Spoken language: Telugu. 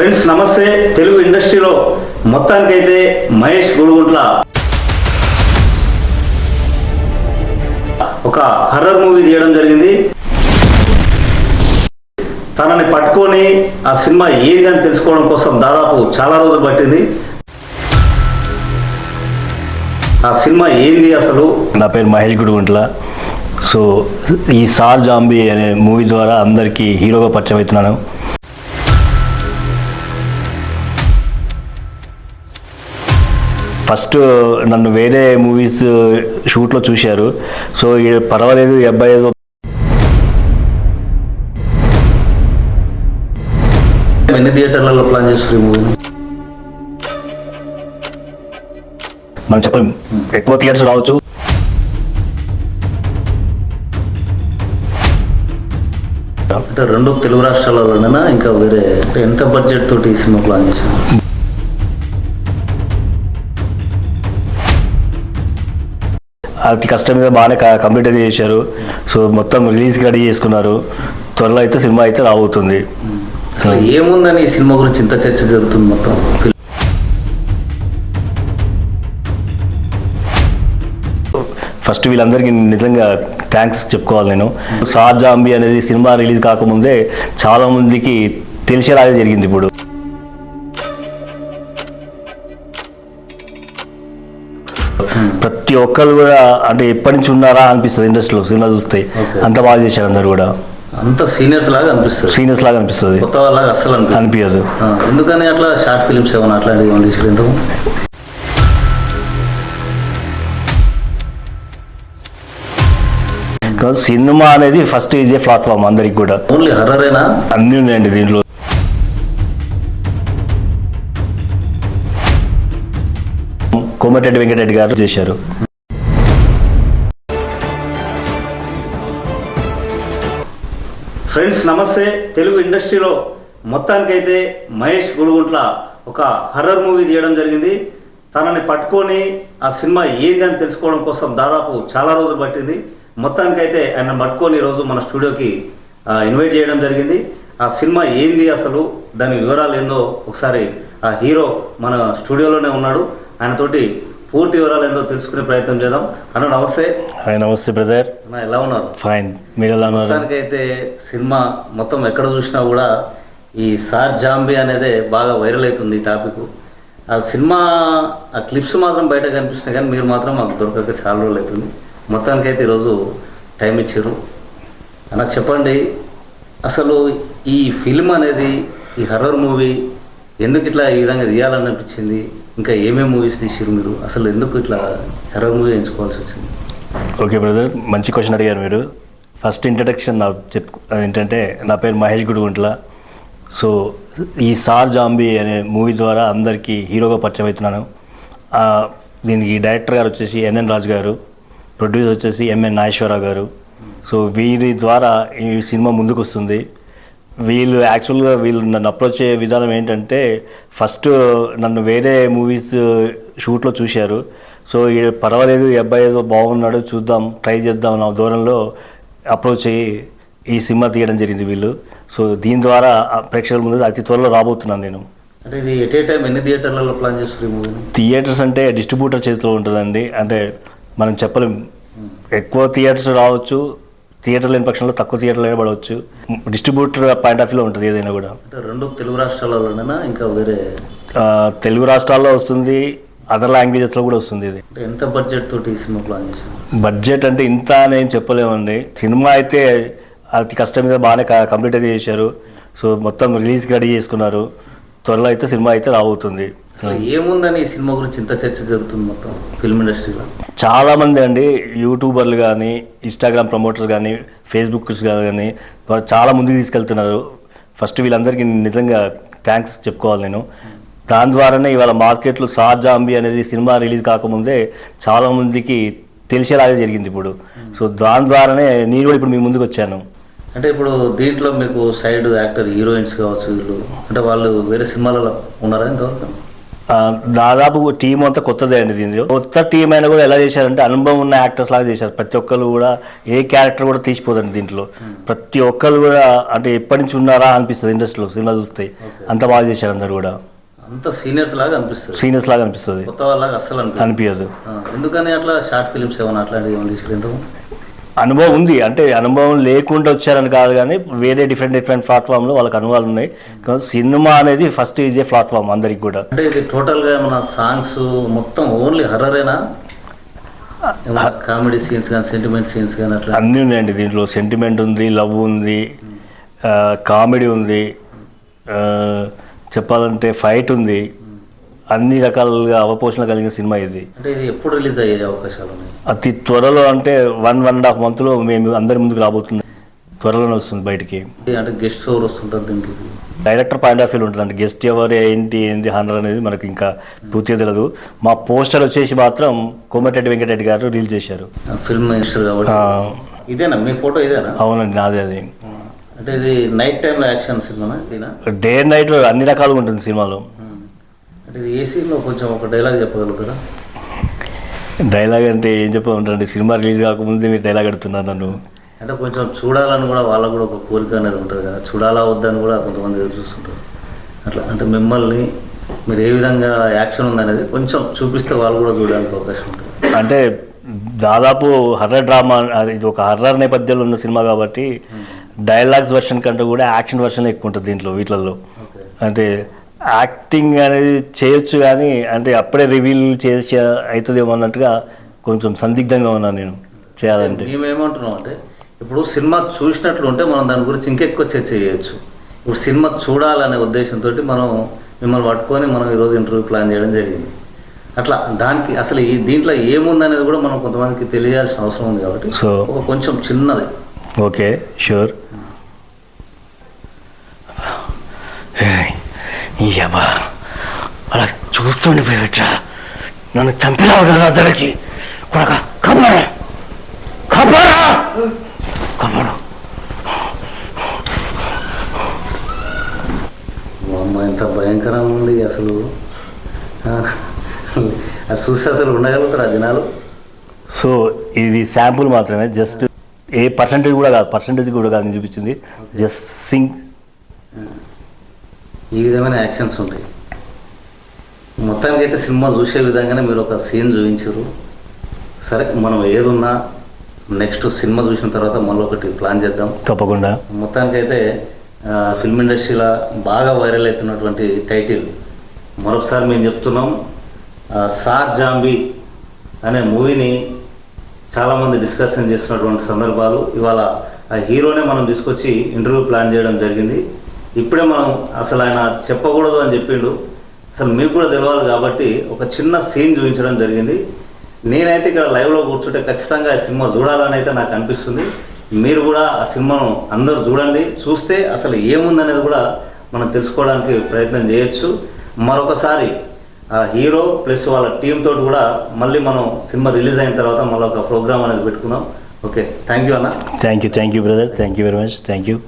ఫ్రెండ్స్ నమస్తే. తెలుగు ఇండస్ట్రీలో మొత్తానికైతే మహేష్ గుడుగుంట్ల. ఒక హర్రర్ మూవీ తీయడం జరిగింది. తనని పట్టుకొని ఆ సినిమా ఏది అని తెలుసుకోవడం కోసం దాదాపు చాలా రోజులు పట్టింది. ఆ సినిమా ఏంది అసలు? నా పేరు మహేష్ గుడిగుంట్ల. సో ఈ సార్ జాంబీ అనే మూవీ ద్వారా అందరికీ హీరోగా పరిచయం అవుతున్నాను. ఫస్ట్ నన్ను వేరే మూవీస్ షూట్లో చూశారు. సో పర్వాలేదు ఈ అబ్బాయి ఏదో ఎన్ని థియేటర్లలో ప్లాన్ చేస్తారు ఈ మూవీని మనం చెప్పలేం. ఎక్కువ థియేటర్స్ రావచ్చు. అంటే రెండు తెలుగు రాష్ట్రాలలోనేనా ఇంకా వేరే ఎంత బడ్జెట్ తోటి ఈ సినిమా ప్లాన్ చేశారు? అతి కష్టం మీద బాగానే కంప్లీట్ అయితే చేశారు. సో మొత్తం రిలీజ్కి రెడీ చేసుకున్నారు. త్వరలో అయితే సినిమా అయితే రాబోతుంది. అసలు ఏముందని ఈ సినిమా గురించి ఇంత చర్చ జరుగుతుంది మొత్తం? ఫస్ట్ వీళ్ళందరికీ నిజంగా థ్యాంక్స్ చెప్పుకోవాలి నేను. సార్ జాంబీ అనేది సినిమా రిలీజ్ కాకముందే చాలా మందికి తెలిసేలాగా జరిగింది ఇప్పుడు. ప్రతి ఒక్కరు కూడా అంటే ఎప్పటి నుంచి ఉన్నారా అనిపిస్తుంది ఇండస్ట్రీలో సినిమా చూస్తే. అంత బాగా చేశారు అందరు కూడా. అంత సీనియర్స్ లాగా అనిపిస్తుంది. సీనియర్స్ లాగా అనిపిస్తుంది. కొత్త వాళ్ళగా అస్సలు అనిపించదు ఎందుకని అట్లా షార్ట్ ఫిలిమ్స్ ఏమైనా అట్లాంటివి ఏమైనా సినిమా అనేది ఫస్ట్ ఇదే ప్లాట్ఫామ్ అందరికి కూడా. ఓన్లీ హర్రరేనా? అన్నీ ఉన్నాయండి దీంట్లో. కోమటిరెడ్డి వెంకటరెడ్డి గారు చేశారు. ఫ్రెండ్స్ నమస్తే. తెలుగు ఇండస్ట్రీలో మొత్తానికైతే మహేష్ గుడుగుంట్ల ఒక హర్రర్ మూవీ తీయడం జరిగింది. తనని పట్టుకొని ఆ సినిమా ఏంది అని తెలుసుకోవడం కోసం దాదాపు చాలా రోజులు పట్టింది. మొత్తానికైతే ఆయన పట్టుకొని ఈరోజు మన స్టూడియోకి ఇన్వైట్ చేయడం జరిగింది. ఆ సినిమా ఏంది అసలు దాని వివరాలు ఏందో ఒకసారి ఆ హీరో మన స్టూడియోలోనే ఉన్నాడు. ఆయనతోటి పూర్తి వివరాలు ఏందో తెలుసుకునే ప్రయత్నం చేద్దాం. అన్న నమస్తే. హాయ్ నమస్తే బ్రదర్. అన్న ఎలా ఉన్నారు? ఫైన్. మీరు ఎలా ఉన్నారు? మొత్తానికైతే సినిమా మొత్తం ఎక్కడ చూసినా కూడా ఈ సార్ జాంబీ అనేదే బాగా వైరల్ అవుతుంది ఈ టాపిక్. ఆ సినిమా ఆ క్లిప్స్ మాత్రం బయట కనిపిస్తున్నాయి కానీ మీరు మాత్రం మాకు దొరకక చాలా రోజులు అవుతుంది. మొత్తానికైతే ఈరోజు టైం ఇచ్చారు. అన్న చెప్పండి. అసలు ఈ ఫిల్మ్ అనేది ఈ హర్రర్ మూవీ ఎందుకు ఇట్లా ఈ విధంగా తీయాలని అనిపించింది ఇంకా ఏమేమి మూవీస్ తీసారు మీరు? అసలు ఎందుకు ఇట్లా హర్రర్ మూవీ ఎంచుకోవాల్సి వచ్చింది? ఓకే బ్రదర్ మంచి క్వశ్చన్ అడిగారు మీరు. ఫస్ట్ ఇంట్రడక్షన్ నా చెప్పు ఏంటంటే నా పేరు మహేష్ గుడిగుంట్ల. సో ఈ సార్ జాంబీ అనే మూవీ ద్వారా అందరికీ హీరోగా పరిచయం అవుతున్నాను. దీనికి డైరెక్టర్ గారు వచ్చేసి ఎన్ఎన్ రాజు గారు. ప్రొడ్యూసర్ వచ్చేసి ఎంఎన్ నాగేశ్వరరావు గారు. సో వీరి ద్వారా ఈ సినిమా ముందుకు వస్తుంది వీళ్ళు యాక్చువల్గా వీళ్ళు నన్ను అప్రోచ్ అయ్యే విధానం ఏంటంటే ఫస్ట్ నన్ను వేరే మూవీస్ షూట్లో చూశారు. సో పర్వాలేదు ఈ అబ్బాయి ఏదో బాగున్నాడు చూద్దాం ట్రై చేద్దాం నా ధోరణిలో అప్రోచ్ అయ్యి ఈ సినిమా తీయడం జరిగింది వీళ్ళు. సో దీని ద్వారా ప్రేక్షకుల ముందు అతి త్వరలో రాబోతున్నాను నేను. అంటే ఇది ఎట్ ఏ టైం ఎన్ని థియేటర్లలో ప్లాన్ థియేటర్స్ అంటే డిస్ట్రిబ్యూటర్ చేతిలో ఉంటుందండి. అంటే మనం చెప్పలేం. ఎక్కువ థియేటర్స్ రావచ్చు థియేటర్ లేని పక్షంలో తక్కువ థియేటర్లో పడవచ్చు. డిస్ట్రిబ్యూటర్ పాయింట్ ఆఫ్ వ్యూలో ఉంటుంది ఏదైనా కూడా. రెండు తెలుగు రాష్ట్రాలలోనేనా ఇంకా వేరే? తెలుగు రాష్ట్రాల్లో వస్తుంది అదర్ లాంగ్వేజెస్లో కూడా వస్తుంది ఇది. ఎంత బడ్జెట్ తోటి ఈ సినిమా ప్లాన్ చేశారు? బడ్జెట్ అంటే ఇంత అని ఏం చెప్పలేమండి. సినిమా అయితే అతి కష్టం మీద బాగానే కంప్లీట్ అయితే చేశారు. సో మొత్తం రిలీజ్కి రెడీ చేసుకున్నారు. త్వరలో అయితే సినిమా అయితే రాబోతుంది. అసలు ఏముందని ఈ సినిమా గురించి ఇంత చర్చ జరుగుతుంది మొత్తం ఫిల్మ్ ఇండస్ట్రీలో? చాలా మంది అండి యూట్యూబర్లు కానీ ఇన్స్టాగ్రామ్ ప్రమోటర్స్ కానీ ఫేస్బుక్స్ కానీ చాలా ముందుకు తీసుకెళ్తున్నారు. ఫస్ట్ వీళ్ళందరికీ నిజంగా థ్యాంక్స్ చెప్పుకోవాలి నేను. దాని ద్వారానే ఇవాళ మార్కెట్లో సార్ జాంబీ అనేది సినిమా రిలీజ్ కాకముందే చాలా మందికి తెలిసేలాగా జరిగింది ఇప్పుడు. సో దాని ద్వారానే నేను కూడా ఇప్పుడు మీ ముందుకు వచ్చాను. అంటే ఇప్పుడు దీంట్లో మీకు సైడ్ యాక్టర్ హీరోయిన్స్ కావచ్చు వీళ్ళు అంటే వాళ్ళు వేరే సినిమాలలో ఉన్నారా ఇంతవరకు? దాదాపు టీం అంతా కొత్తదే అండి దీనిలో కొత్త టీం అయినా కూడా ఎలా చేశారంటే అనుభవం ఉన్న యాక్టర్స్ లాగా చేశారు. ప్రతి ఒక్కరు కూడా ఏ క్యారెక్టర్ కూడా తీసిపోదండి దీంట్లో. ప్రతి ఒక్కరు కూడా అంటే ఎప్పటి నుంచి ఉన్నారా అనిపిస్తుంది ఇండస్ట్రీలో సినిమా చూస్తే. అంత బాగా చేశారు అందరు కూడా. అంత సీనియర్స్ లాగా అనిపిస్తుంది. సీనియర్స్ లాగా అనిపిస్తుంది. కొత్త అస్సలు అనిపిస్తుంది అనిపించదు ఎందుకని అట్లా షార్ట్ ఫిలిమ్స్ ఏమైనా అట్లాంటివి ఏమైనా తీసుకెళ్తాము అనుభవం ఉంది. అంటే అనుభవం లేకుండా వచ్చారని కాదు కానీ వేరే డిఫరెంట్ డిఫరెంట్ ప్లాట్ఫామ్లో వాళ్ళకి అనుభవాలు ఉన్నాయి. సినిమా అనేది ఫస్ట్ ఇదే ప్లాట్ఫామ్ అందరికి కూడా. అంటే ఇది టోటల్గా మన సాంగ్స్ మొత్తం ఓన్లీ హర్రరేనా కామెడీ సీన్స్ కానీ సెంటిమెంట్ సీన్స్ కానీ అట్లా? అన్నీ ఉన్నాయండి దీంట్లో. సెంటిమెంట్ ఉంది లవ్ ఉంది కామెడీ ఉంది చెప్పాలంటే ఫైట్ ఉంది. అన్ని రకాలుగా అవపోషణ కలిగిన సినిమా ఇది. అంటే ఇది ఎప్పుడు రిలీజ్ అయ్యే అవకాశాలు ఉన్నాయి? అతి త్వరలో అంటే వన్ వన్ అండ్ హాఫ్ మంత్లో మేము అందరి ముందుకు రాబోతుంది త్వరలోనే వస్తుంది బయటికి. అంటే గెస్ట్ ఎవరు వస్తుంటారు దీనికి? డైరెక్టర్ పాయింట్ ఆఫ్ వ్యూ ఉంటుంది అంటే గెస్ట్ ఎవరు ఏంటి ఏంటి హండ్రెడ్ అనేది మనకి ఇంకా పూర్తిగా తెలియదు మా పోస్టర్ వచ్చేసి మాత్రం కోమటిరెడ్డి వెంకటరెడ్డి గారు రిలీజ్ చేశారు. ఫిల్మ్ మినిస్టర్ కాబట్టి. ఇదేనా? మీ ఫోటో ఇదేనా? అవునండి నాదే అది. అంటే ఇది నైట్ టైంలో యాక్షన్ ఇదేనా? డే నైట్ అన్ని రకాలుగా ఉంటుంది సినిమాలో. అంటే ఇది ఏ సీన్లో కొంచెం ఒక డైలాగ్ చెప్పగలుగుతారా? డైలాగ్ అంటే ఏం చెప్పమంటారండి? సినిమా రిలీజ్ కాకముందే మీరు డైలాగ్ అడుగుతున్నారు నన్ను. అంటే కొంచెం చూడాలని కూడా వాళ్ళకు కూడా ఒక కోరిక అనేది ఉంటుంది కదా. చూడాలా వద్దని కూడా కొంతమంది ఎదురు చూస్తుంటారు. అట్లా అంటే మిమ్మల్ని మీరు ఏ విధంగా యాక్షన్ ఉందనేది కొంచెం చూపిస్తే వాళ్ళు కూడా చూడడానికి అవకాశం ఉంటుంది. అంటే దాదాపు హర్రర్ డ్రామా అది ఇది ఒక హర్రర్ నేపథ్యంలో ఉన్న సినిమా కాబట్టి డైలాగ్స్ వర్షన్ కంటే కూడా యాక్షన్ వర్షన్ ఎక్కువ ఉంటుంది దీంట్లో వీటిలలో. అంటే యాక్టింగ్ అనేది చేయొచ్చు కానీ అంటే అప్పుడే రివీల్ చేసి అవుతుందేమో అన్నట్టుగా కొంచెం సందిగ్ధంగా ఉన్నాను నేను చేయాలంటే. మేమేమంటున్నాం అంటే ఇప్పుడు సినిమా చూసినట్లు ఉంటే మనం దాని గురించి ఇంకెక్కువ చర్చ చేయొచ్చు. ఇప్పుడు సినిమా చూడాలనే ఉద్దేశంతో మనం మిమ్మల్ని పట్టుకొని మనం ఈరోజు ఇంటర్వ్యూ ప్లాన్ చేయడం జరిగింది. అట్లా దానికి అసలు ఈ దీంట్లో ఏముందనేది కూడా మనం కొంతమందికి తెలియాల్సిన అవసరం ఉంది కాబట్టి సో ఒక కొంచెం చిన్నది. Okay sure. అబ్బా అలా చూస్తుండి పోయట్రా నన్ను చంపినావు కదా అతనికి. కొడక అమ్మ ఎంత భయంకరంగా ఉంది అసలు. ఆ, అది చూస్తే అసలు ఉండగలుగుతారు ఆ దినాలు సో ఇది శాంపుల్ మాత్రమే జస్ట్ ఏ పర్సంటేజ్ కూడా కాదు పర్సంటేజ్ కూడా కాదు నేను చూపించింది. Just sing. ఈ విధమైన యాక్షన్స్ ఉంటాయి. మొత్తానికి అయితే సినిమా చూసే విధంగానే మీరు ఒక సీన్ చూపించారు. సరే మనం ఏదున్నా నెక్స్ట్ సినిమా చూసిన తర్వాత మళ్ళీ ఒకటి ప్లాన్ చేద్దాం. తప్పకుండా. మొత్తానికైతే ఫిల్మ్ ఇండస్ట్రీలో బాగా వైరల్ అవుతున్నటువంటి టైటిల్ మరొకసారి మేము చెప్తున్నాం సార్ జాంబీ అనే మూవీని చాలామంది డిస్కషన్ చేస్తున్నటువంటి సందర్భాలు. ఇవాళ ఆ హీరోనే మనం తీసుకొచ్చి ఇంటర్వ్యూ ప్లాన్ చేయడం జరిగింది. ఇప్పుడే మనం అసలు ఆయన చెప్పకూడదు అని చెప్పిండు. అసలు మీకు కూడా తెలియాలి కాబట్టి ఒక చిన్న సీన్ చూపించడం జరిగింది. నేనైతే ఇక్కడ లైవ్లో కూర్చుంటే ఖచ్చితంగా ఈ సినిమా చూడాలని అయితే నాకు అనిపిస్తుంది. మీరు కూడా ఆ సినిమాను అందరూ చూడండి. చూస్తే అసలు ఏముందనేది కూడా మనం తెలుసుకోవడానికి ప్రయత్నం చేయొచ్చు. మరొకసారి ఆ హీరో ప్లస్ వాళ్ళ టీంతో తోటి కూడా మళ్ళీ మనం సినిమా రిలీజ్ అయిన తర్వాత మళ్ళీ ఒక ప్రోగ్రామ్ అనేది పెట్టుకుందాం. ఓకే థ్యాంక్ యూ అన్న. Thank you thank you brother. Thank you very much. Thank you